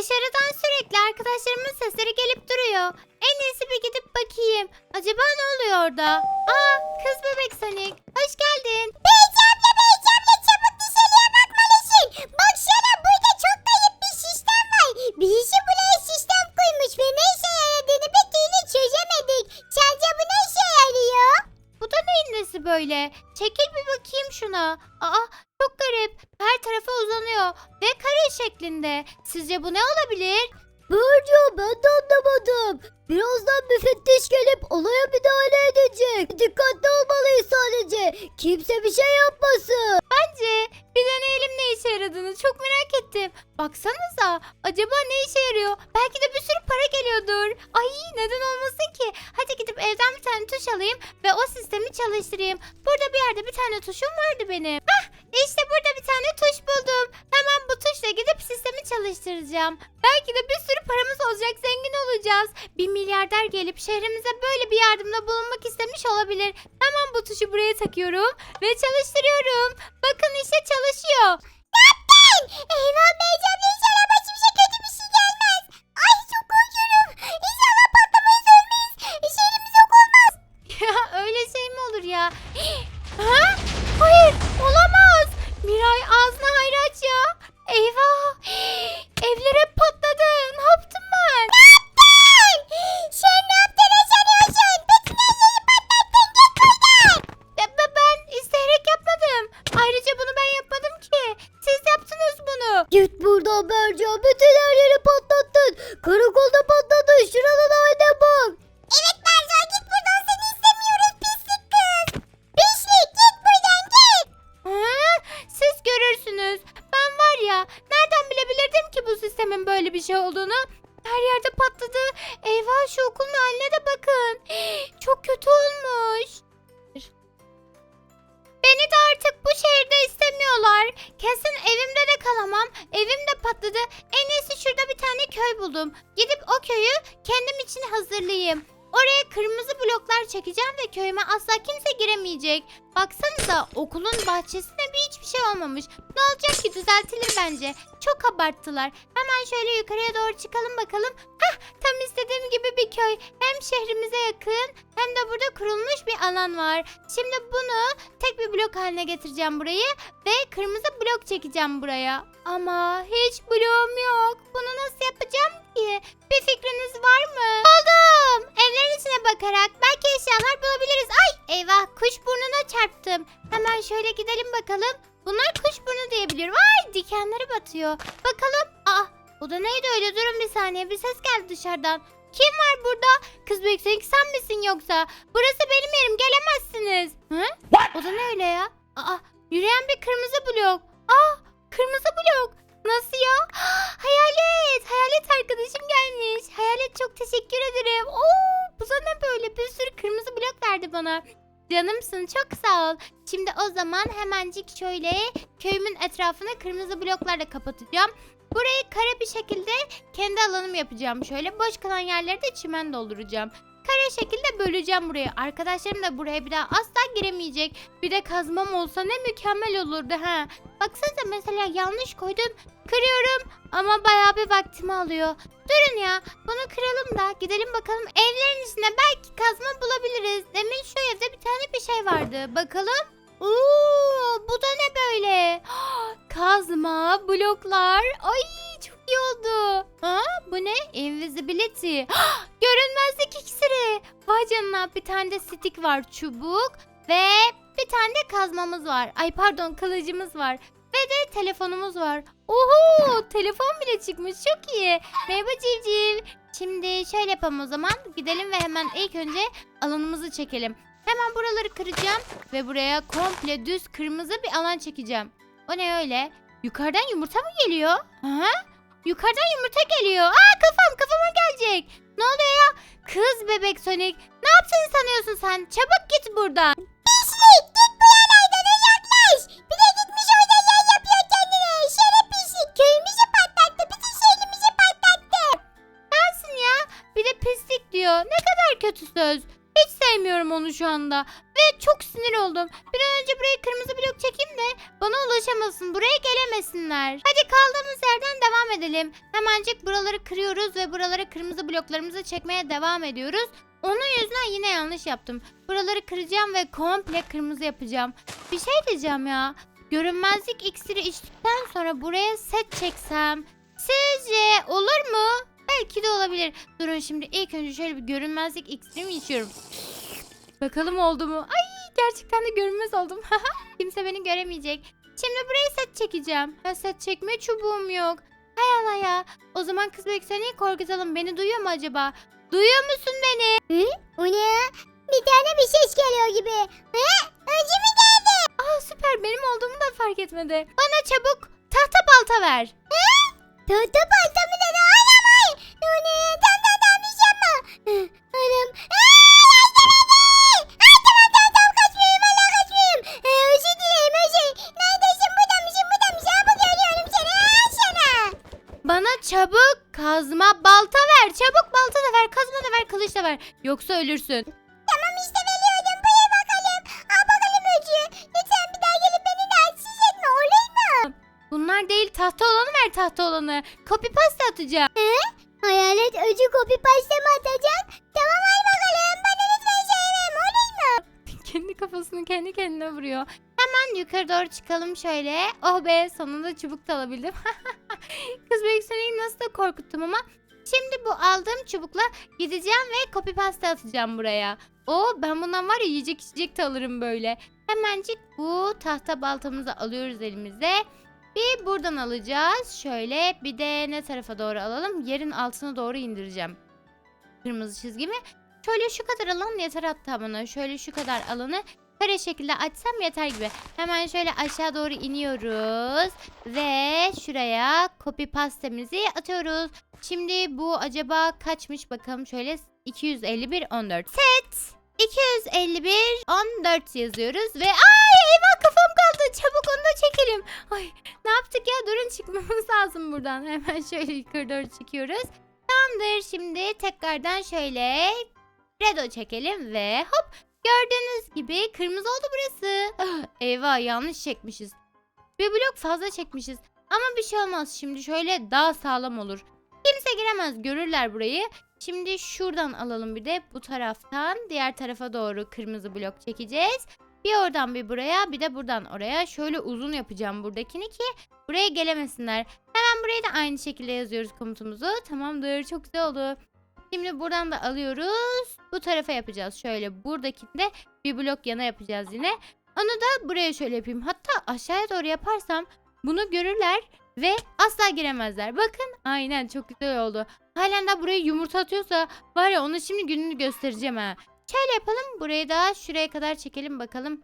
Dışarıdan sürekli arkadaşlarımın sesleri gelip duruyor. En iyisi bir gidip bakayım. Acaba ne oluyor orada? Aa kız bebek Sonic. Hoş geldin. Beyci abla çabuk dışarıya bakmalısın. Baksana burada çok kayıp bir sistem var. Birisi buraya sistem koymuş ve ne işe yaradığını bir türlü çözemedik. Sence bu ne işe yarıyor? Bu da neyin nesi böyle? Çekil bir bakayım şuna. Aa çok garip. Her tarafa uzanıyor. Ve kare şeklinde. Sizce bu ne olabilir? Burcu ben de anlamadım. Birazdan müfettiş gelip olaya müdahale edecek. Dikkatli olmalıyız sadece. Kimse bir şey yapmasın. Bence bir deneyelim ne işe yaradığını. Çok merak ettim. Baksanıza. Acaba ne işe yarıyor? Belki de bir sürü para geliyordur. Ay neden olmasın ki? Hadi gidip evden bir tane tuş alayım ve o sistemi çalıştırayım. Burada bir yerde bir tane tuşum vardı benim. Hah işte burada bir tane tuş buldum. Hemen bu tuşla gidip sistemi çalıştıracağım. Belki de bir sürü paramız olacak, zengin olacağız. Bir milyarder gelip şehrimize böyle bir yardımda bulunmak istemiş olabilir. Hemen bu tuşu buraya takıyorum ve çalıştırıyorum. Bakın işte çalışıyor. Baksanıza okulun bahçesinde bir hiçbir şey olmamış. Ne olacak ki düzeltilir bence. Çok abarttılar. Hemen şöyle yukarıya doğru çıkalım bakalım. Hah tam istediğim gibi bir köy. Hem şehrimize yakın hem de burada kurulmuş bir alan var. Şimdi bunu tek bir blok haline getireceğim burayı ve kırmızı blok çekeceğim buraya. Ama hiç bloğum yok. Bunu nasıl yapacağım ki? Bir fikriniz var mı? Buldum. Evlerin içine bakarak belki eşyalar bulabiliriz. Ay eyvah kuş burnuna çarptım. Hemen şöyle gidelim bakalım. Bunlar kuş burnu diyebiliyorum. Ay dikenleri batıyor. Bakalım. O da neydi öyle? Durun bir saniye. Bir ses geldi dışarıdan. Kim var burada? Kız büyük sen sen misin yoksa? Burası benim yerim. Gelemezsiniz. Hı? O da ne öyle ya? Aa yürüyen bir kırmızı blok. Aa kırmızı blok. Nasıl ya? Hayalet. Hayalet arkadaşım gelmiş. Hayalet çok teşekkür ederim. Oo, bu ne böyle? Bir sürü kırmızı blok verdi bana. Canımsın çok sağ ol. Şimdi o zaman hemencik şöyle köyümün etrafını kırmızı bloklarla kapatacağım. Burayı kare bir şekilde kendi alanım yapacağım. Şöyle boş kalan yerleri de çimen dolduracağım. Kare şekilde böleceğim burayı. Arkadaşlarım da buraya bir daha asla giremeyecek. Bir de kazmam olsa ne mükemmel olurdu ha. Baksanıza mesela yanlış koydum. Kırıyorum ama bayağı bir vaktimi alıyor. Durun ya bunu kıralım da gidelim bakalım evlerin içinde belki kazma bulabiliriz. Demin şu evde bir tane bir şey vardı. Bakalım. Oo, bu da ne böyle? Kazma, bloklar. Ay çok iyi oldu. Ha, bu ne? Invisibility. Görünmezlik iksiri. Vay canına bir tane de stick var çubuk ve bir tane de kazmamız var. Ay pardon kılıcımız var. Ve de telefonumuz var. Oho telefon bile çıkmış çok iyi. Merhaba civciv. Şimdi şöyle yapalım o zaman. Gidelim ve hemen ilk önce alanımızı çekelim. Hemen buraları kıracağım ve buraya komple düz kırmızı bir alan çekeceğim. O ne öyle? Yukarıdan yumurta mı geliyor? Ha? Yukarıdan yumurta geliyor. Aa kafam kafama gelecek. Ne oluyor ya? Kız bebek Sonic. Ne yaptığını sanıyorsun sen? Çabuk git buradan. Pislik git bu yerlerden uzaklaş. Bir de gitmiş orada yer yapıyor kendine. Şeref pislik köyümüzü patlattı. Bütün şehrimizi patlattı. Sensin ya. Bir de pislik diyor. Ne kadar kötü söz. Sevmiyorum onu şu anda. Ve çok sinir oldum. Bir an önce burayı kırmızı blok çekeyim de bana ulaşamasın. Buraya gelemesinler. Hadi kaldığımız yerden devam edelim. Hemencik buraları kırıyoruz ve buralara kırmızı bloklarımızı çekmeye devam ediyoruz. Onun yüzünden yine yanlış yaptım. Buraları kıracağım ve komple kırmızı yapacağım. Bir şey diyeceğim ya. Görünmezlik iksiri içtikten sonra buraya set çeksem sizce olur mu? Belki de olabilir. Durun şimdi ilk önce şöyle bir görünmezlik iksirimi içiyorum. Bakalım oldu mu? Ay gerçekten de görünmez oldum. Kimse beni göremeyecek. Şimdi buraya set çekeceğim. Ha, set çekme çubuğum yok. Hay Allah ya. O zaman kız Beksen'i korkutalım. Beni duyuyor mu acaba? Duyuyor musun beni? O ne ya? Bir tane bir ses geliyor gibi. He? Öcü mü geldi? Aa süper benim olduğumu da fark etmedi. Bana çabuk tahta balta ver. Tahta balta mı dedi? Anam ay. O ne tam bir şey. Hı, Anam. Aa, çabuk kazma balta ver. Çabuk balta da ver, kazma da ver, kılıç da ver. Yoksa ölürsün. Tamam işte veriyordum. Buyur bakalım. Al bakalım Öcü. Lütfen bir daha gelip beni rahatsız etme olur mu? Bunlar değil tahta olanı ver tahta olanı. Copy paste atacağım. Hayalet Öcü kopi pasta mı atacak? Tamam al bakalım. Bana lütfen söyleme olur mu? kendi kafasını kendi kendine vuruyor. Hemen yukarı doğru çıkalım şöyle. Oh be sonunda çubuk da alabildim. Kız Beksen'i nasıl da korkuttum ama. Şimdi bu aldığım çubukla gideceğim ve copy paste atacağım buraya. O ben bundan var ya yiyecek içecek de alırım böyle. Hemencik bu tahta baltamızı alıyoruz elimize. Bir buradan alacağız. Şöyle bir de ne tarafa doğru alalım? Yerin altına doğru indireceğim. Kırmızı çizgimi. Şöyle şu kadar alan yeter hatta bana. Şöyle şu kadar alanı kare şekilde açsam yeter gibi. Hemen şöyle aşağı doğru iniyoruz. Ve şuraya copy pastemizi atıyoruz. Şimdi bu acaba kaçmış bakalım şöyle 251 14. Set 251 14 yazıyoruz ve ay eyvah kafam kaldı. Çabuk onu da çekelim. Ay ne yaptık ya? Durun çıkmamız lazım buradan. Hemen şöyle yukarı doğru çıkıyoruz. Tamamdır. Şimdi tekrardan şöyle redo çekelim ve hop gördüğünüz gibi kırmızı oldu burası. Ah, Eyvah yanlış çekmişiz. Bir blok fazla çekmişiz. Ama bir şey olmaz. Şimdi şöyle daha sağlam olur. Kimse giremez. Görürler burayı. Şimdi şuradan alalım bir de bu taraftan diğer tarafa doğru kırmızı blok çekeceğiz. Bir oradan bir buraya bir de buradan oraya. Şöyle uzun yapacağım buradakini ki buraya gelemesinler. Hemen burayı da aynı şekilde yazıyoruz komutumuzu. Tamamdır çok güzel oldu. Şimdi buradan da alıyoruz. Bu tarafa yapacağız. Şöyle buradakini de bir blok yana yapacağız yine. Onu da buraya şöyle yapayım. Hatta aşağıya doğru yaparsam bunu görürler ve asla giremezler. Bakın aynen çok güzel oldu. Halen de buraya yumurta atıyorsa var ya onu şimdi gününü göstereceğim ha. Şöyle yapalım. Burayı da şuraya kadar çekelim bakalım.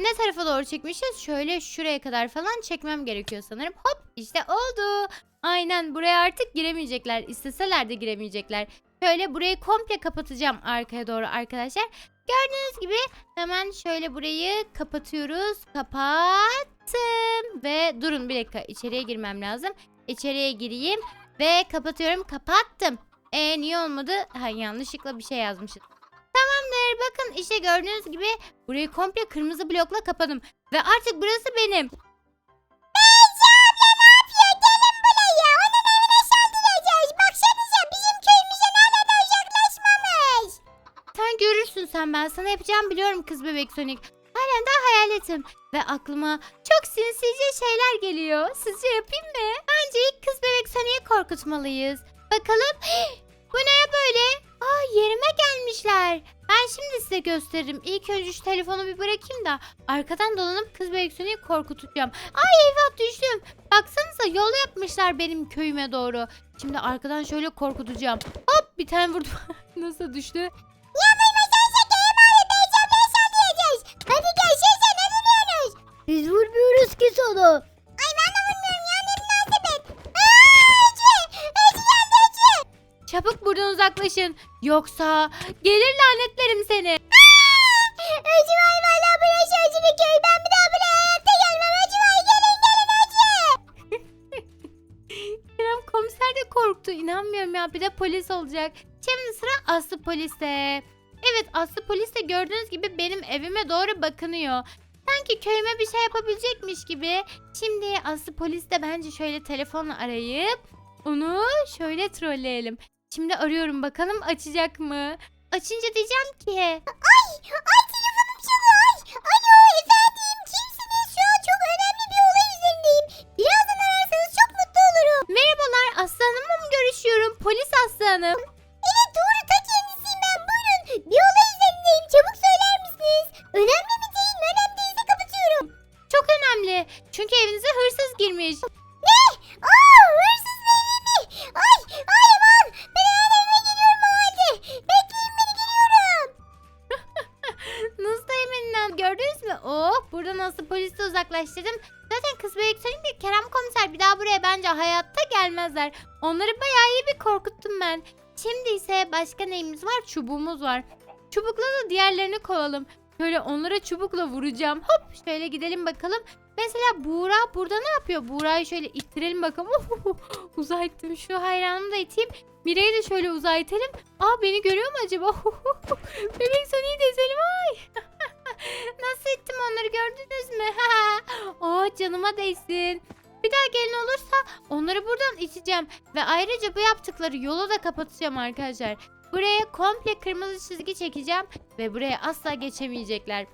Ne tarafa doğru çekmişiz? Şöyle şuraya kadar falan çekmem gerekiyor sanırım. Hop işte oldu. Aynen buraya artık giremeyecekler. İsteseler de giremeyecekler. Şöyle burayı komple kapatacağım arkaya doğru arkadaşlar. Gördüğünüz gibi hemen şöyle burayı kapatıyoruz. Kapattım. Ve durun bir dakika içeriye girmem lazım. İçeriye gireyim ve kapatıyorum. Kapattım. E niye olmadı? Ha yanlışlıkla bir şey yazmışız. Tamamdır. Bakın işte gördüğünüz gibi burayı komple kırmızı blokla kapadım. Ve artık burası benim. Sen görürsün sen ben sana yapacağım biliyorum kız bebek Sonic. Halen daha hayaletim. Ve aklıma çok sinsice şeyler geliyor. Sizce yapayım mı? Bence ilk kız bebek Sonic'i korkutmalıyız. Bakalım. Bu ne böyle? Aa yerime gelmişler. Ben şimdi size gösteririm. İlk önce şu telefonu bir bırakayım da arkadan dolanıp kız bebek Sonic'i korkutacağım. Ay eyvah düştüm. Baksanıza yol yapmışlar benim köyüme doğru. Şimdi arkadan şöyle korkutacağım. Hop bir tane vurdum. Nasıl düştü? Ablaya saldıracağız. Hadi gelsene ne duruyorsunuz? Biz vurmuyoruz ki sana. Çabuk buradan uzaklaşın. Yoksa gelir lanetlerim seni. Ece vay valla burası bir köy. Ben bir daha buraya hayatta gelmem. Vay gelin gelin Ece. Kerem komiser de korktu. İnanmıyorum ya bir de polis olacak. Şimdi sıra Aslı poliste. Evet Aslı polis de gördüğünüz gibi benim evime doğru bakınıyor. Sanki köyüme bir şey yapabilecekmiş gibi. Şimdi Aslı polis de bence şöyle telefonla arayıp onu şöyle trolleyelim. Şimdi arıyorum bakalım açacak mı? Açınca diyeceğim ki Ay, ay daha buraya bence hayatta gelmezler. Onları bayağı iyi bir korkuttum ben. Şimdi ise başka neyimiz var? Çubuğumuz var. Çubukla da diğerlerini kovalım. Şöyle onlara çubukla vuracağım. Hop şöyle gidelim bakalım. Mesela Buğra burada ne yapıyor? Buğra'yı şöyle ittirelim bakalım. İttim. Şu hayranımı da iteyim. Mire'yi de şöyle uzağa itelim. Aa beni görüyor mu acaba? Bebek Sonic'i de ezelim. Ay. Nasıl ittim onları gördünüz mü? oh canıma değsin. Bir daha gelin olursa onları buradan iteceğim. Ve ayrıca bu yaptıkları yolu da kapatacağım arkadaşlar. Buraya komple kırmızı çizgi çekeceğim. Ve buraya asla geçemeyecekler.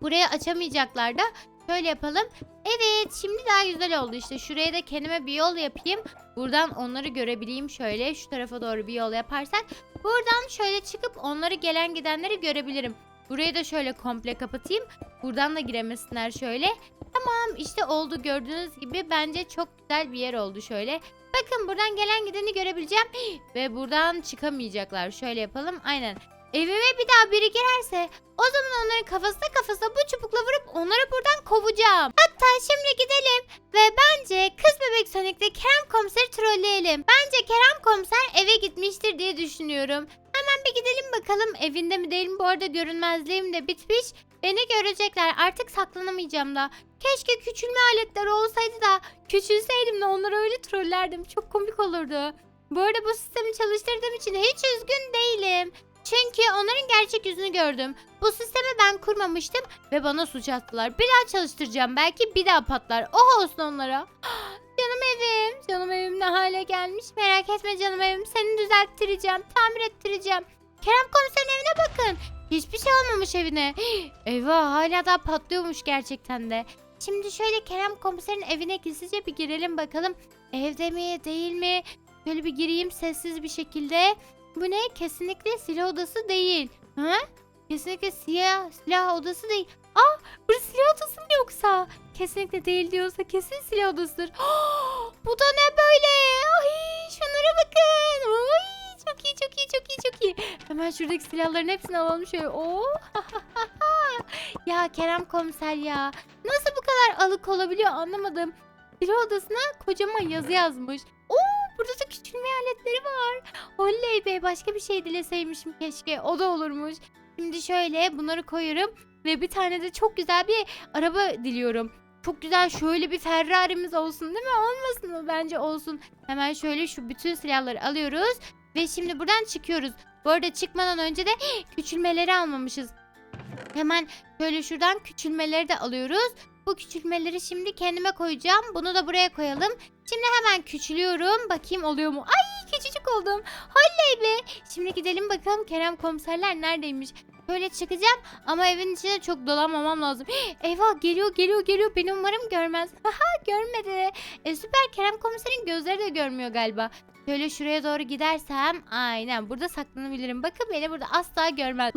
Buraya açamayacaklar da şöyle yapalım. Evet şimdi daha güzel oldu işte. Şuraya da kendime bir yol yapayım. Buradan onları görebileyim şöyle. Şu tarafa doğru bir yol yaparsak. Buradan şöyle çıkıp onları gelen gidenleri görebilirim. Burayı da şöyle komple kapatayım. Buradan da giremesinler şöyle. Tamam işte oldu gördüğünüz gibi bence çok güzel bir yer oldu şöyle. Bakın buradan gelen gideni görebileceğim. Ve buradan çıkamayacaklar. Şöyle yapalım. Aynen. Evime bir daha biri girerse o zaman onların kafasına kafasına bu çubukla vurup onları buradan kovacağım. Hatta şimdi gidelim ve bence kız bebek Sonic'le Kerem komiseri trolleyelim. Bence Kerem komiser eve gitmiştir diye düşünüyorum. Bir gidelim bakalım evinde mi değil mi? Bu arada görünmezliğim de bitmiş. Beni görecekler. Artık saklanamayacağım da. Keşke küçülme aletleri olsaydı da küçülseydim de onları öyle trollerdim. Çok komik olurdu. Bu arada bu sistemi çalıştırdığım için hiç üzgün değilim. Çünkü onların gerçek yüzünü gördüm. Bu sistemi ben kurmamıştım ve bana suç attılar. Bir daha çalıştıracağım. Belki bir daha patlar. Oh olsun onlara. Canım evim. Canım evim ne hale gelmiş. Merak etme canım evim. Seni düzelttireceğim. Tamir ettireceğim. Kerem komiserin evine bakın. Hiçbir şey olmamış evine. Eyvah hala daha patlıyormuş gerçekten de. Şimdi şöyle Kerem komiserin evine gizlice bir girelim bakalım. Evde mi değil mi? Şöyle bir gireyim sessiz bir şekilde. Bu ne? Kesinlikle silah odası değil. Ha? Kesinlikle siyah silah odası değil. Aa, burası silah odası mı yoksa? Kesinlikle değil diyorsa kesin silah odasıdır. Bu da ne böyle? Ay, şunlara bakın. Ay, çok iyi, çok iyi, çok iyi, çok iyi. Hemen şuradaki silahların hepsini alalım şöyle. Oo. ya Kerem komiser ya. Nasıl bu kadar alık olabiliyor anlamadım. Silah odasına kocaman yazı yazmış. Oo, burada da küçülme aletleri var. Oley be başka bir şey dileseymişim keşke. O da olurmuş. Şimdi şöyle bunları koyuyorum. Ve bir tane de çok güzel bir araba diliyorum. Çok güzel şöyle bir Ferrari'miz olsun değil mi? Olmasın mı? Bence olsun. Hemen şöyle şu bütün silahları alıyoruz. Ve şimdi buradan çıkıyoruz. Bu arada çıkmadan önce de küçülmeleri almamışız. Hemen şöyle şuradan küçülmeleri de alıyoruz. Bu küçülmeleri şimdi kendime koyacağım. Bunu da buraya koyalım. Şimdi hemen küçülüyorum. Bakayım oluyor mu? Ay küçücük oldum. Holley be. Şimdi gidelim bakalım Kerem komiserler neredeymiş. Böyle çıkacağım ama evin içine çok dolanmamam lazım. Eyvah geliyor geliyor geliyor. Beni umarım görmez. Haha görmedi. E, süper Kerem komiserin gözleri de görmüyor galiba. Şöyle şuraya doğru gidersem aynen burada saklanabilirim. Bakın beni burada asla görmez.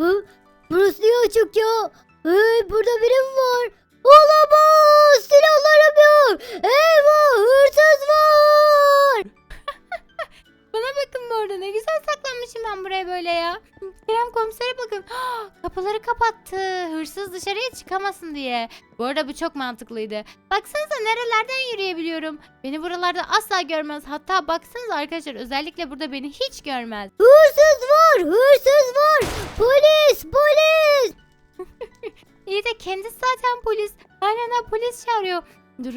Burası niye açık ya? Hey burada biri mi var? Olamaz! Silahlar yapıyor! Eyvah! Hırsız var! Bana bakın bu arada ne güzel saklanmışım ben buraya böyle ya. Kerem komisere bakın. Kapıları kapattı. Hırsız dışarıya çıkamasın diye. Bu arada bu çok mantıklıydı. Baksanıza nerelerden yürüyebiliyorum. Beni buralarda asla görmez. Hatta baksanıza arkadaşlar özellikle burada beni hiç görmez. Hırsız var! Hırsız var! Polis! Polis! İyi de kendisi zaten polis. Da polis çağırıyor.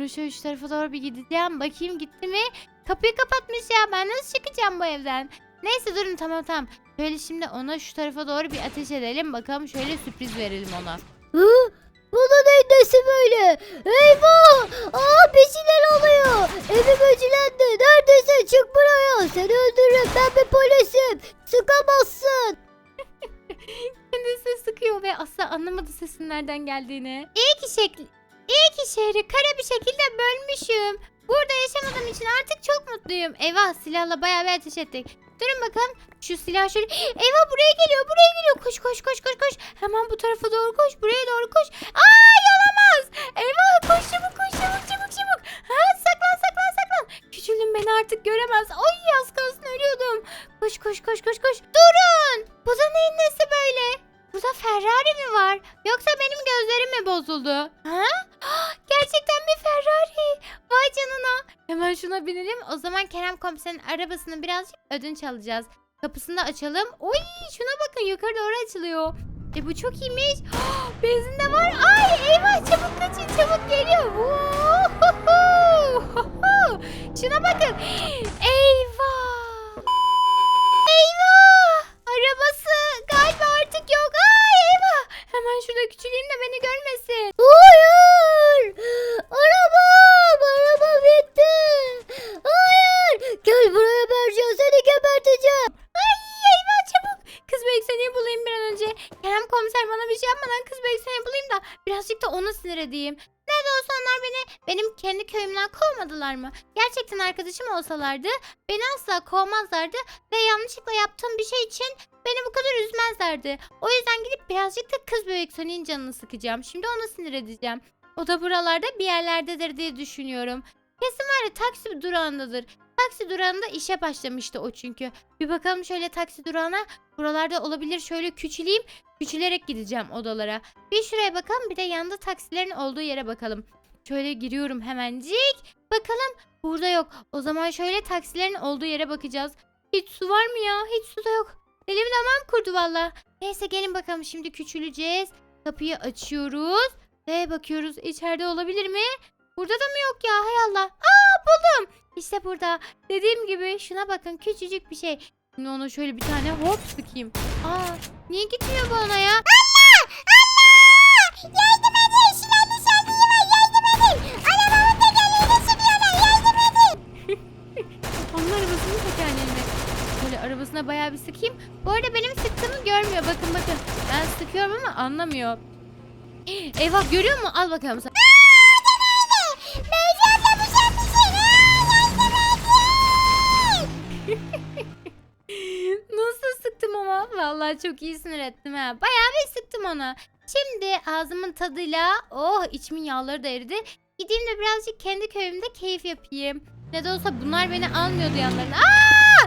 Şöyle şu tarafa doğru bir gideceğim. Bakayım gitti mi? Kapıyı kapatmış ya. Ben nasıl çıkacağım bu evden? Neyse durun tamam tamam. Şöyle şimdi ona şu tarafa doğru bir ateş edelim. Bakalım şöyle sürpriz verelim ona. Hı? Bu da nesi böyle? Eyvah! Aa bir şeyler oluyor. Evim öcülendi. Neredesin? Çık buraya. Seni öldürürüm. Ben bir polisim. Sıkamazsın. Kendisi sıkıyor ve asla anlamadı sesin nereden geldiğini. İyi ki şekli... İyi ki şehri kara bir şekilde bölmüşüm. Burada yaşamadığım için artık çok mutluyum. Eyvah silahla bayağı bir ateş ettik. Durun bakalım. Şu silah şöyle... Eyvah buraya geliyor buraya geliyor. Koş koş koş koş koş. Hemen bu tarafa doğru koş. Buraya doğru koş. Aa yalamaz. Eyvah koş çabuk koş çabuk çabuk çabuk. Ha, saklan saklan saklan. Küçülüm beni artık göremez. Ay az kalsın ölüyordum. Koş koş koş koş koş. Durun. Bu da neyin nesi böyle? Burada Ferrari mi var? Yoksa benim gözlerim mi bozuldu? Ha? Gerçekten bir Ferrari. Vay canına. Hemen şuna binelim. O zaman Kerem komiserin arabasını birazcık ödünç alacağız. Kapısını da açalım. Oy şuna bakın yukarı doğru açılıyor. E bu çok iyiymiş. Benzin de var. Ay eyvah çabuk kaçın çabuk geliyor. Şuna bakın. Eyvah. Eyvah. Arabası galiba artık yok. Ay eyvah. Hemen şurada küçüleyim de beni görmesin. Hayır. Arabam. Araba bitti. Hayır. Gel buraya Berca. Seni geberteceğim. Ay eyvah çabuk. Kız Beksen'i bulayım bir an önce. Kerem komiser bana bir şey yapmadan kız Beksen'i bulayım da birazcık da onu sinir edeyim. Ne de olsa beni benim kendi köyümden kovmadılar mı? Gerçekten arkadaşım olsalardı beni asla kovmazlardı ve yanlışlıkla yaptığım bir şey için beni bu kadar üzmezlerdi. O yüzden gidip birazcık da kız bebek Sony'in canını sıkacağım. Şimdi onu sinir edeceğim. O da buralarda bir yerlerdedir diye düşünüyorum. Kesin var ya taksi durağındadır. Taksi durağında işe başlamıştı o çünkü. Bir bakalım şöyle taksi durağına. Buralarda olabilir şöyle küçüleyim. Küçülerek gideceğim odalara. Bir şuraya bakalım bir de yanında taksilerin olduğu yere bakalım. Şöyle giriyorum hemencik. Bakalım burada yok. O zaman şöyle taksilerin olduğu yere bakacağız. Hiç su var mı ya? Hiç su da yok. Elim damam kurdu valla. Neyse gelin bakalım şimdi küçüleceğiz. Kapıyı açıyoruz. Ve bakıyoruz içeride olabilir mi? Burada da mı yok ya? Hay Allah. Aa buldum. İşte burada. Dediğim gibi şuna bakın küçücük bir şey. Şimdi ona şöyle bir tane hop sıkayım. Aa niye gitmiyor bu ona ya? Yardım edin. Onun arabasının tekerleğine. Böyle arabasına bayağı bir sıkayım. Bu arada benim sıktığımı görmüyor. Bakın bakın. Ben sıkıyorum ama anlamıyor. Eyvah görüyor mu? Al bakalım sen. Nasıl sıktım ama? Vallahi çok iyi sinir ettim ha. Bayağı bir sıktım ona. Şimdi ağzımın tadıyla oh içimin yağları da eridi. Gideyim de birazcık kendi köyümde keyif yapayım. Ne olsa bunlar beni almıyordu yanlarına. Aa!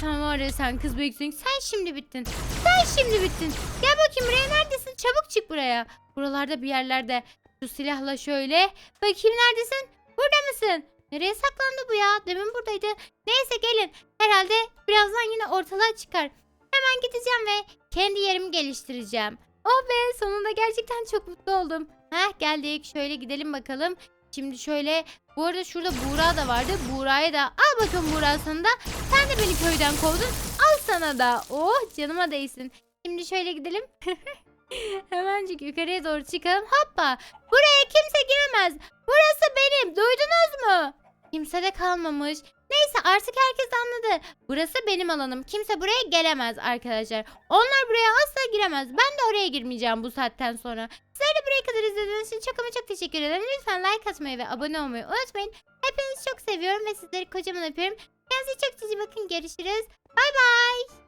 Sen var ya sen kız büyüksün. Sen şimdi bittin. Sen şimdi bittin. Gel bakayım buraya neredesin? Çabuk çık buraya. Buralarda bir yerlerde. Şu silahla şöyle. Bakayım neredesin? Burada mısın? Nereye saklandı bu ya? Demin buradaydı. Neyse gelin. Herhalde birazdan yine ortalığa çıkar. Hemen gideceğim ve kendi yerimi geliştireceğim. Oh be sonunda gerçekten çok mutlu oldum. Heh geldik şöyle gidelim bakalım. Şimdi şöyle bu arada şurada Buğra da vardı. Buğra'ya da al bakalım Buğra sana da. Sen de beni köyden kovdun. Al sana da. Oh canıma değsin. Şimdi şöyle gidelim. Hemencik yukarıya doğru çıkalım. Hoppa. Buraya kimse giremez. Burası benim. Duydunuz mu? Kimse de kalmamış. Neyse artık herkes anladı. Burası benim alanım. Kimse buraya gelemez arkadaşlar. Onlar buraya asla giremez. Ben de oraya girmeyeceğim bu saatten sonra. Sizler de buraya kadar izlediğiniz için çok ama çok teşekkür ederim. Lütfen like atmayı ve abone olmayı unutmayın. Hepinizi çok seviyorum ve sizleri kocaman öpüyorum. Kendinize çok cici bakın. Görüşürüz. Bay bay.